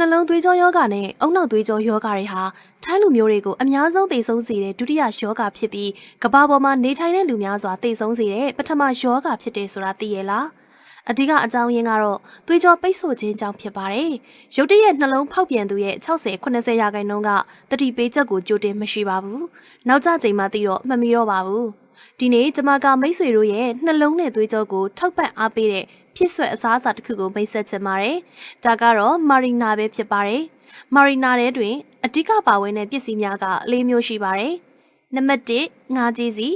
နှလုံးသွေးကြောယောဂနဲ့အုံနောက်သွေးကြောယောဂတွေဟာထိုင်းလူမျိုးတွေကိုအများဆုံးသေဆုံးစေတဲ့ဒုတိယယောဂဖြစ်ပြီးကမ္ဘာပေါ်မှာနေထိုင်တဲ့လူများစွာသေဆုံးစေတဲ့ပထမယောဂဖြစ်တယ်ဆိုတာသိရလားအဓိကအကြောင်းရင်းကတော့သွေးကြောပိတ်ဆို့ခြင်းကြောင့်ဖြစ်ပါတယ်။ရုတ်တရက်နှလုံးဖောက်ပြန်သူရဲ့60-80ရာခိုင်နှုန်းကတတိပေးချက်ကိုကြိုတင်မရှိပါဘူး။နောက်ကျချိန်မှသိတော့မမီတော့ပါဘူး။ ဒီနေ့ကျမကမိတ်ဆွေတို့ရဲ့နှလုံးနဲ့သွေးကြောကိုထောက်ပံ့အားပေးတဲ့ဖြစ်ဆွဲအစားအစာတစ်ခုကိုမိတ်ဆက်ချင်ပါတယ်။ဒါကတော့မာရီနာပဲဖြစ်ပါတယ်။မာရီနာထဲတွင်အဓိကပါဝင်တဲ့ပစ္စည်းများက၄မျိုးရှိပါတယ်။နံပါတ်1ငါးကြီးစီ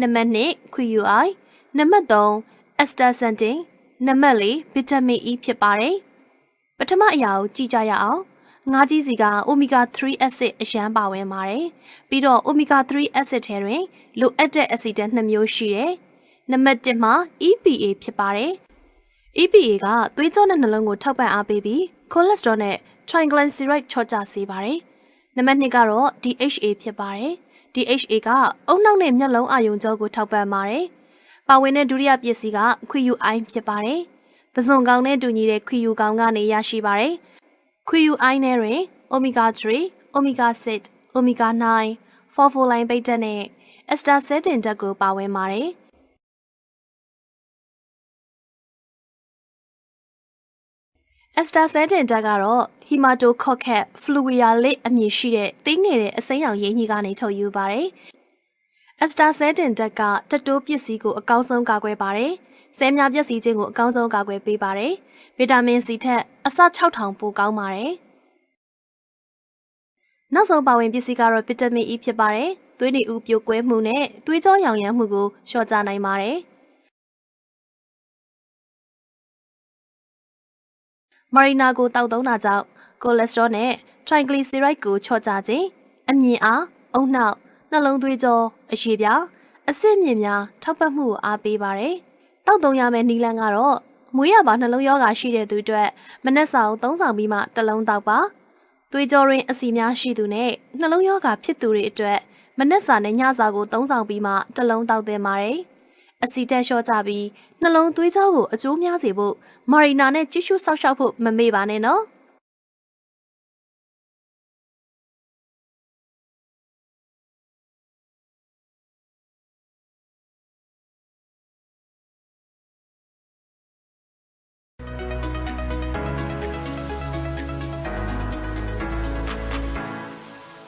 နံပါတ်2ခွီယူအိုင်နံပါတ်3အက်စတာဆန်တင်နံပါတ်4ဗီတာမင် E ဖြစ်ပါတယ်။ပထမအရာကိုကြည့်ကြရအောင်။ ငါးကြီးစီက omega 3 acid အရန်ပါဝင်ပါတယ်။ပြီးတော့ omega 3 acid ထဲတွင်လိုအပ်တဲ့ acid ဓာတ်2မျိုးရှိတယ်။နံပါတ်1မှာ EPA ဖြစ်ပါတယ်။ EPA ကသွေးကြောနဲ့နှလုံးကိုထောက်ပံ့အားပေးပြီး cholesterol နဲ့ triglyceride ချော့ကျစေပါတယ်။နံပါတ်2ကတော့ DHA ဖြစ်ပါတယ်။ DHA ကအုံနောက်နဲ့မျက်လုံးအာရုံကြောကိုထောက်ပံ့ပါတယ်။ပါဝင်တဲ့ဒုတိယပစ္စည်းကခွီယူအိုင်းဖြစ်ပါတယ်။ပဇွန်ကောင်နဲ့တူညီတဲ့ခွီယူကောင်ကနေရရှိပါတယ်။ ခွီယူအိုင်းထဲတွင် omega 3, omega 6, omega 9, phosphorylane ဘိတ်ဓာတ်နဲ့ astaxanthin ဓာတ်ကိုပါဝင်ပါတယ်။ astaxanthin ဓာတ်ကတော့ hematococcus fluvialis အမည်ရှိတဲ့သေးငယ်တဲ့အစိမ်းရောင်ရင်းကြီးကနေထုတ်ယူပါတယ်။ astaxanthin ဓာတ်ကတက်တိုးပစ္စည်းကိုအကောင်းဆုံးကာကွယ်ပါတယ်။ ဆဲမြပျက်စီးခြင်းကိုအကောင်းဆုံးကာကွယ်ပေးပါတယ်။ဗီတာမင် C ထက်အဆ6000ပိုကောင်းပါတယ်။နောက်ဆုံးပါဝင်ပစ္စည်းကတော့ဗီတာမင် E ဖြစ်ပါတယ်။သွေးနေဦးပြိုကွဲမှုနဲ့သွေးကြောရောင်ရမ်းမှုကိုလျှော့ချနိုင်ပါတယ်။မာရီနာကိုတောက်သုံးတာကြောင့်ကိုလက်စထရောနဲ့ triglyceride ကိုချော့ချခြင်းအမြင်အားအုံနောက်နှလုံးသွေးကြောအရေပြားအဆင့်မြင့်များထောက်ပံ့မှုကိုအားပေးပါတယ်။ တောက်သုံးရမယ့်နီလန်းကတော့မွေးရပါနှလုံးရောဂါရှိတဲ့သူအတွက်မနက်စာကိုသုံးဆောင်ပြီးမှတစ်လုံးတောက်ပါ။သွေးကြောရင်းအဆီများရှိသူနဲ့နှလုံးရောဂါဖြစ်သူတွေအတွက်မနက်စာနဲ့ညစာကိုသုံးဆောင်ပြီးမှတစ်လုံးတောက်သင့်ပါတယ်။အစီတက်လျှော့ကြပြီးနှလုံးသွေးကြောကိုအကျိုးများစေဖို့မာရီနာနဲ့ကြည့်ရှုဆောက်ရှောက်ဖို့မမေ့ပါနဲ့နော်။